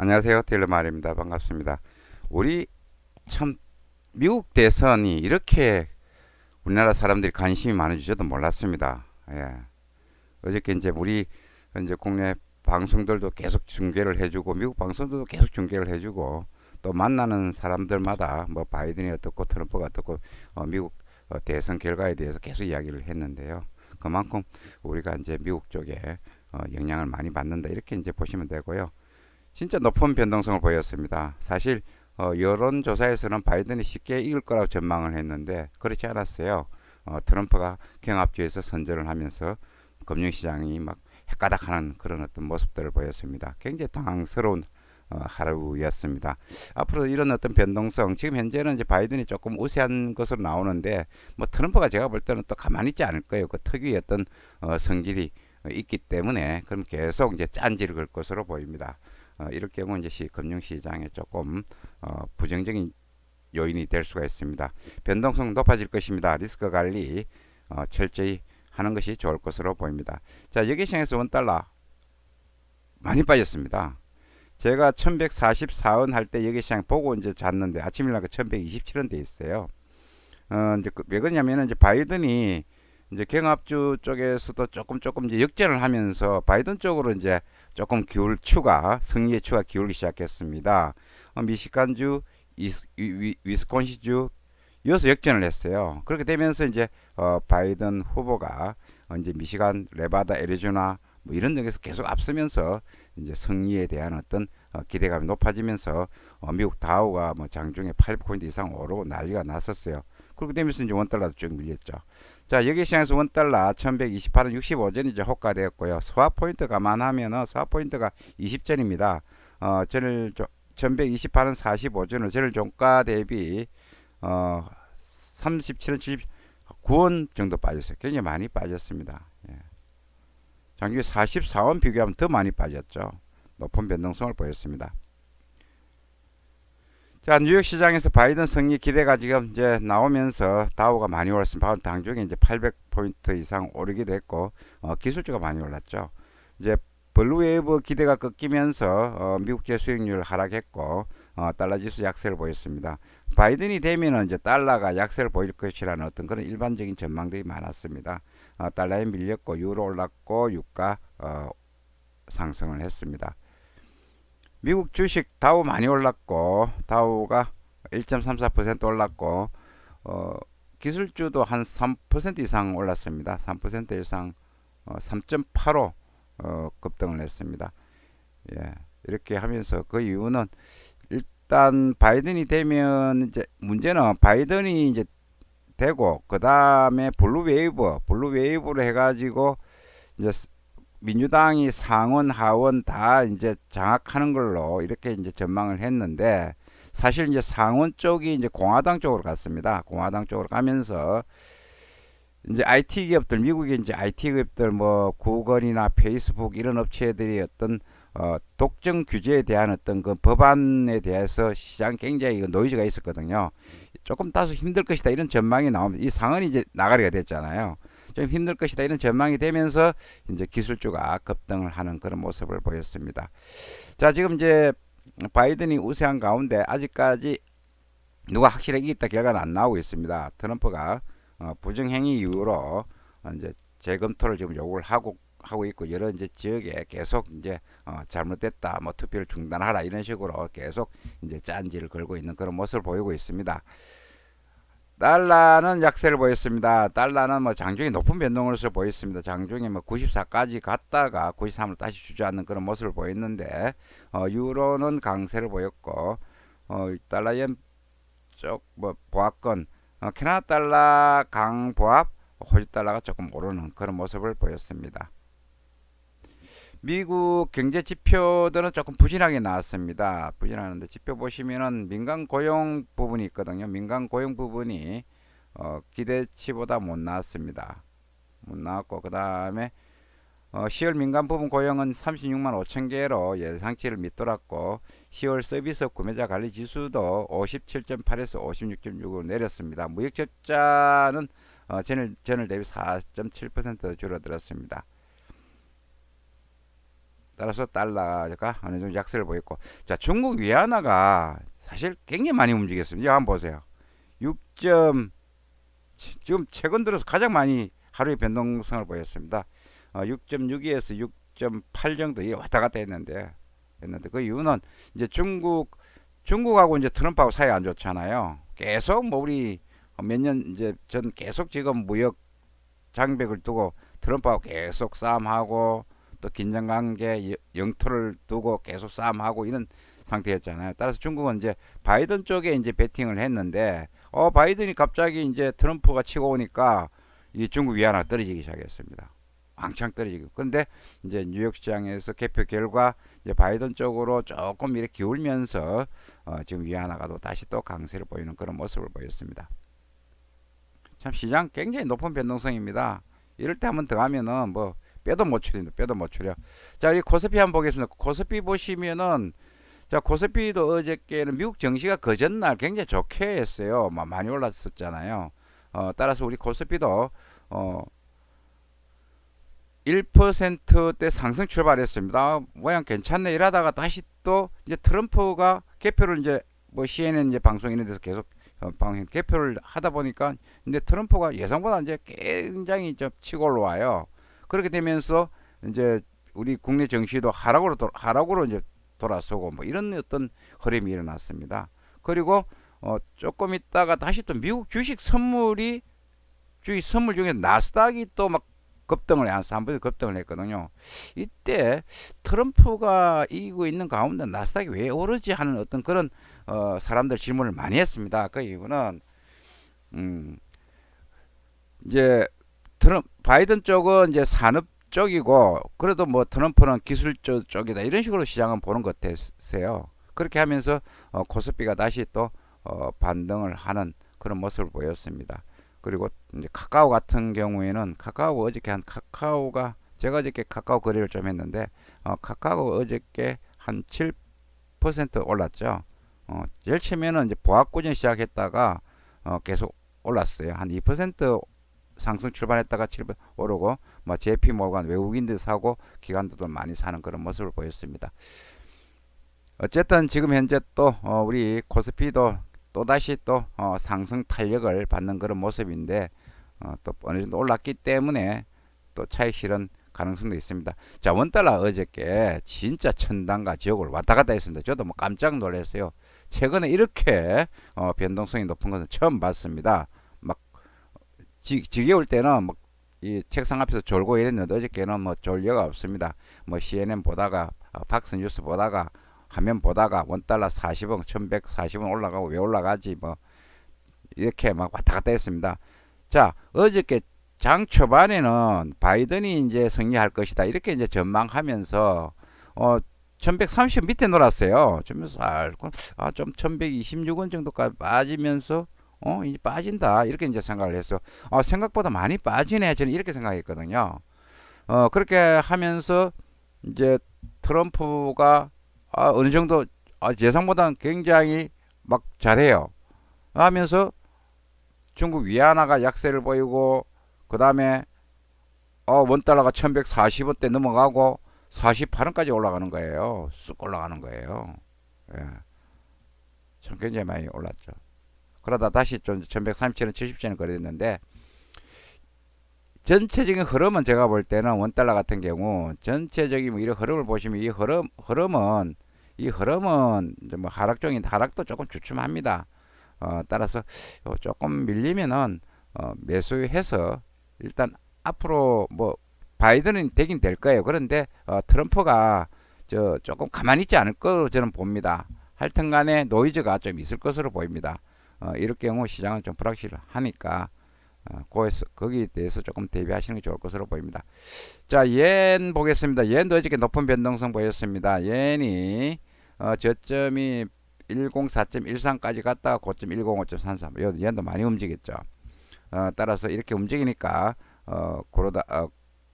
안녕하세요. 테일러 말입니다. 반갑습니다. 우리 참 미국 대선이 이렇게 우리나라 사람들이 관심이 많은지도 몰랐습니다. 예. 어저께 이제 우리 이제 국내 방송들도 계속 중계를 해주고 미국 방송들도 계속 중계를 해주고 또 만나는 사람들마다 뭐 바이든이 어떻고 트럼프가 어떻고 어, 미국 어, 대선 결과에 대해서 계속 이야기를 했는데요. 그만큼 우리가 이제 미국 쪽에 어, 영향을 많이 받는다 이렇게 이제 보시면 되고요. 진짜 높은 변동성을 보였습니다. 사실 어, 여론조사에서는 바이든이 쉽게 이길 거라고 전망을 했는데 그렇지 않았어요. 어, 트럼프가 경합주에서 선전을 하면서 금융시장이 막 헷가닥하는 그런 어떤 모습들을 보였습니다. 굉장히 당황스러운 어, 하루였습니다. 앞으로 이런 어떤 변동성, 지금 현재는 이제 바이든이 조금 우세한 것으로 나오는데, 뭐 트럼프가 제가 볼 때는 또 가만히 있지 않을 거예요. 그 특유의 어떤 어, 성질이 있기 때문에 그럼 계속 이제 짠지를 걸 것으로 보입니다. 어, 이럴 경우 이제 시, 금융시장에 조금 어, 부정적인 요인이 될 수가 있습니다. 변동성 높아질 것입니다. 리스크 관리 어, 철저히 하는 것이 좋을 것으로 보입니다. 자, 여기 시장에서 원달러 많이 빠졌습니다. 제가 1144원 할 때 여기 시장 보고 이제 잤는데 아침 일날 1127원 돼 있어요. 어, 이제 그, 왜 그러냐면은 이제 바이든이 이제 경합주 쪽에서도 조금 조금 이제 역전을 하면서 바이든 쪽으로 이제 조금 기울 추가 승리의 추가 기울기 시작했습니다. 어, 미시간주, 위스콘시주 여기서 역전을 했어요. 그렇게 되면서 이제 어, 바이든 후보가 어, 이제 미시간, 레바다, 애리조나 뭐 이런 데에서 계속 앞서면서 이제 승리에 대한 어떤 어, 기대감이 높아지면서 어, 미국 다우가 뭐 장중에 800포인트 이상 오르고 난리가 났었어요. 그렇게 되면서 이제 원달러도 쭉 밀렸죠. 자, 여기 시장에서 원달러 1128원 65전이 이제 호가되었고요. 스왑 포인트 감안하면은 스왑 포인트가 20전입니다. 어, 전일 1128원 45전을 전일 종가 대비 어, 37원 79원 정도 빠졌어요. 굉장히 많이 빠졌습니다. 예. 장기 44원 비교하면 더 많이 빠졌죠. 높은 변동성을 보였습니다. 자, 뉴욕 시장에서 바이든 승리 기대가 지금 이제 나오면서 다우가 많이 올랐습니다. 당중에 이제 800포인트 이상 오르기도 했고, 어, 기술주가 많이 올랐죠. 이제 블루웨이브 기대가 꺾이면서 어, 미국제 수익률 하락했고, 어, 달러 지수 약세를 보였습니다. 바이든이 되면은 이제 달러가 약세를 보일 것이라는 어떤 그런 일반적인 전망들이 많았습니다. 어, 달러에 밀렸고, 유로 올랐고, 유가 어, 상승을 했습니다. 미국 주식 다우 많이 올랐고 다우가 1.34% 올랐고 어, 기술주도 한 3% 이상 올랐습니다. 3% 이상 어, 3.85 어, 급등을 했습니다. 예, 이렇게 하면서 그 이유는 일단 바이든이 되면 이제 문제는 바이든이 이제 되고 그 다음에 블루 웨이브 블루 웨이브로 해가지고 이제 민주당이 상원 하원 다 이제 장악하는 걸로 이렇게 이제 전망을 했는데 사실 이제 상원 쪽이 이제 공화당 쪽으로 갔습니다. 공화당 쪽으로 가면서 이제 IT 기업들 미국의 이제 IT 기업들 뭐 구글이나 페이스북 이런 업체들이 어떤 어, 독점 규제에 대한 어떤 그 법안에 대해서 시장 굉장히 노이즈가 있었거든요. 조금 다소 힘들 것이다 이런 전망이 나오면 이 상원이 이제 나가리가 됐잖아요. 좀 힘들 것이다 이런 전망이 되면서 이제 기술주가 급등을 하는 그런 모습을 보였습니다. 자 지금 이제 바이든이 우세한 가운데 아직까지 누가 확실하게 이겼다 결과는 안 나오고 있습니다. 트럼프가 어, 부정행위 이후로 어, 이제 재검토를 지금 요구를 하고 하고 있고 여러 이제 지역에 계속 이제 어, 잘못됐다 뭐 투표를 중단하라 이런 식으로 계속 이제 짠지를 걸고 있는 그런 모습을 보이고 있습니다. 달러는 약세를 보였습니다. 달러는 뭐 장중에 높은 변동으로서 보였습니다. 장중에 뭐 94까지 갔다가 93을 다시 주저앉는 그런 모습을 보였는데 어, 유로는 강세를 보였고 어, 달러엔 쪽뭐 보합권 어, 캐나다 달러 강 보합 호주 달러가 조금 오르는 그런 모습을 보였습니다. 미국 경제 지표들은 조금 부진하게 나왔습니다. 부진하는데 지표 보시면은 민간 고용 부분이 있거든요. 민간 고용 부분이 어, 기대치보다 못 나왔습니다. 못 나왔고 그 다음에 어, 10월 민간 부분 고용은 36만 5천 개로 예상치를 밑돌았고 10월 서비스 구매자 관리 지수도 57.8에서 56.6으로 내렸습니다. 무역 적자는 어, 전일 전일 대비 4.7% 줄어들었습니다. 따라서 달러가 어느 정도 약세를 보였고 자 중국 위안화가 사실 굉장히 많이 움직였습니다. 한번 보세요. 6. 지금 최근 들어서 가장 많이 하루의 변동성을 보였습니다. 어, 6.62에서 6.8 정도 이게 왔다 갔다 했는데 했는데 그 이유는 이제 중국 중국하고 이제 트럼프하고 사이 안 좋잖아요. 계속 뭐 우리 몇 년 이제 전 계속 지금 무역 장벽을 두고 트럼프하고 계속 싸움하고 또 긴장관계 영토를 두고 계속 싸움하고 이런 상태였잖아요. 따라서 중국은 이제 바이든 쪽에 이제 베팅을 했는데 어 바이든이 갑자기 이제 트럼프가 치고 오니까 이 중국 위안화 떨어지기 시작했습니다. 왕창 떨어지고. 근데 이제 뉴욕 시장에서 개표 결과 이제 바이든 쪽으로 조금 이렇게 기울면서 어 지금 위안화가 또 다시 또 강세를 보이는 그런 모습을 보였습니다. 참 시장 굉장히 높은 변동성입니다. 이럴 때 한번 더 하면은 뭐 빼도 못 추린다. 빼도 못 추려. 자, 이 코스피 한번 보겠습니다. 코스피 보시면은 자, 코스피도 어저께는 미국 증시가 그 전날 굉장히 좋게 했어요. 많이 올랐었잖아요. 어, 따라서 우리 코스피도 어 1%대 상승 출발했습니다. 모양 괜찮네 이러다가 다시 또 이제 트럼프가 개표를 이제 뭐 CNN 이제 방송 이런 데서 계속 어, 방 개표를 하다 보니까 근데 트럼프가 예상보다 이제 굉장히 좀 치고 올라와요. 그렇게 되면서 이제 우리 국내 정시도 하락으로 도, 하락으로 이제 돌아서고 뭐 이런 어떤 흐름이 일어났습니다. 그리고 어 조금 있다가 다시 또 미국 주식 선물이 주식 선물 중에 나스닥이 또 막 급등을 한 3% 급등을 했거든요. 이때 트럼프가 이기고 있는 가운데 나스닥이 왜 오르지 하는 어떤 그런 어 사람들 질문을 많이 했습니다. 그 이유는 음 이제 트럼 바이든 쪽은 이제 산업 쪽이고 그래도 뭐 트럼프는 기술 쪽이다 이런 식으로 시장은 보는 것 같으세요. 그렇게 하면서 어, 코스피가 다시 또 어, 반등을 하는 그런 모습을 보였습니다. 그리고 이제 카카오 같은 경우에는 카카오 어저께 한 카카오가 제가 어저께 카카오 거래를 좀 했는데 어, 카카오 어저께 한 7% 올랐죠. 어, 제일 처음에는 이제 보합구전 시작했다가 어, 계속 올랐어요. 한 2% 상승 출발했다가 7% 오르고 뭐 JP 모간 외국인들 사고 기관들도 많이 사는 그런 모습을 보였습니다. 어쨌든 지금 현재 또 어, 우리 코스피도 또 다시 또 어, 상승 탄력을 받는 그런 모습인데 어, 또 어느 정도 올랐기 때문에 또 차익 실현 가능성도 있습니다. 자 원달러 어저께 진짜 천당과 지옥을 왔다 갔다 했습니다. 저도 뭐 깜짝 놀랐어요. 최근에 이렇게 어, 변동성이 높은 것은 처음 봤습니다. 막 지, 지겨울 때는 막이 책상 앞에서 졸고 이랬는데 어저께는 뭐졸 여가 없습니다. 뭐 CNN 보다가 어, 팍스 뉴스 보다가 화면 보다가 원달러 40원, 1140원 올라가고 왜 올라가지 뭐 이렇게 막 왔다 갔다 했습니다. 자, 어저께 장 초반에는 바이든이 이제 승리할 것이다. 이렇게 이제 전망하면서 어 1130 밑에 놀았어요. 좀 살고 아좀 1126원 정도까지 빠지면서 어 이제 빠진다. 이렇게 이제 생각을 했어. 어 생각보다 많이 빠지네. 저는 이렇게 생각했거든요. 어 그렇게 하면서 이제 트럼프가 아, 어느 정도 아, 예상보다는 굉장히 막 잘해요. 하면서 중국 위안화가 약세를 보이고 그 다음에 어, 원달러가 1140원대 넘어가고 48원까지 올라가는 거예요. 쑥 올라가는 거예요. 예. 참 굉장히 많이 올랐죠. 그러다 다시 좀 1137원, 70전에 거래됐는데 전체적인 흐름은 제가 볼 때는 원달러 같은 경우 전체적인 뭐 이런 흐름을 보시면 이 흐름 흐름은 이 흐름은 뭐 하락적인 하락도 조금 주춤합니다. 어, 따라서 조금 밀리면은 어, 매수해서 일단 앞으로 뭐 바이든은 되긴 될 거예요. 그런데 어, 트럼프가 저 조금 가만히 있지 않을 거로 저는 봅니다. 하여튼간에 노이즈가 좀 있을 것으로 보입니다. 어, 이럴 경우 시장은 좀 불확실하니까 어, 거기서, 거기에 대해서 조금 대비하시는 게 좋을 것으로 보입니다. 자, 옌 보겠습니다. 옌도 어저께 높은 변동성 보였습니다. 옌이 어, 저점이 104.13까지 갔다가 고점 105.33. 옌도 많이 움직였죠. 어, 따라서 이렇게 움직이니까 어, 고로다 어,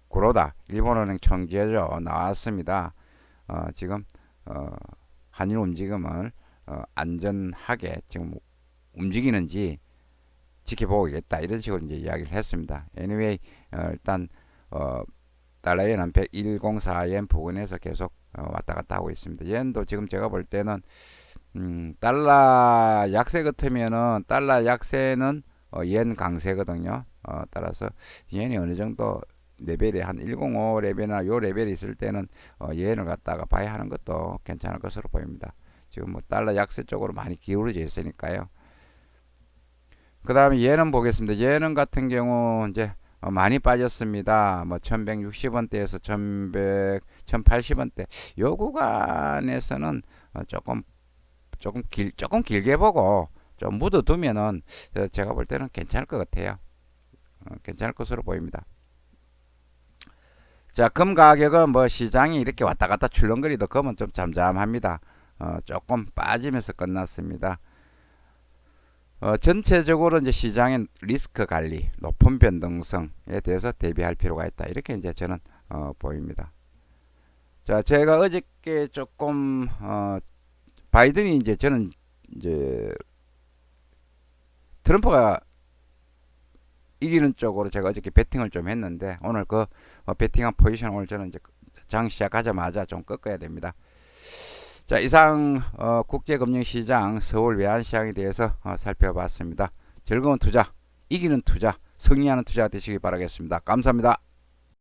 고로다 일본은행 청지죠 나왔습니다. 어, 지금 어, 한일 움직임을 어, 안전하게 지금 움직이는지 지켜보겠다 이런 식으로 이제 이야기를 했습니다. anyway 어, 일단 어, 달러엔은 10104엔 부근에서 계속 어, 왔다 갔다 하고 있습니다. 엔도 지금 제가 볼 때는 음, 달러 약세 같으면은 달러 약세는 어, 엔 강세거든요. 어, 따라서 엔이 어느 정도 레벨이 한 105 레벨이나 요 레벨이 있을 때는 어, 엔을 갖다가 봐야 하는 것도 괜찮을 것으로 보입니다. 지금 뭐 달러 약세 쪽으로 많이 기울어져 있으니까요. 그 다음에 얘는 보겠습니다. 얘는 같은 경우 이제 어, 많이 빠졌습니다. 뭐 1160원대에서 1100, 1080원대 요 구간에서는 어, 조금 조금 길 조금 길게 보고 좀 묻어두면은 어, 제가 볼 때는 괜찮을 것 같아요. 어, 괜찮을 것으로 보입니다. 자, 금 가격은 뭐 시장이 이렇게 왔다 갔다 출렁거리도 금은 좀 잠잠합니다. 어, 조금 빠지면서 끝났습니다. 어, 전체적으로 이제 시장의 리스크 관리, 높은 변동성에 대해서 대비할 필요가 있다. 이렇게 이제 저는 어, 보입니다. 자, 제가 어저께 조금 어, 바이든이 이제 저는 이제 트럼프가 이기는 쪽으로 제가 어저께 베팅을 좀 했는데 오늘 그 어, 베팅한 포지션 오늘 저는 이제 장 시작하자마자 좀 꺾어야 됩니다. 자 이상 어, 국제금융시장 서울 외환시장에 대해서 어, 살펴봤습니다. 즐거운 투자, 이기는 투자, 승리하는 투자 되시기 바라겠습니다. 감사합니다.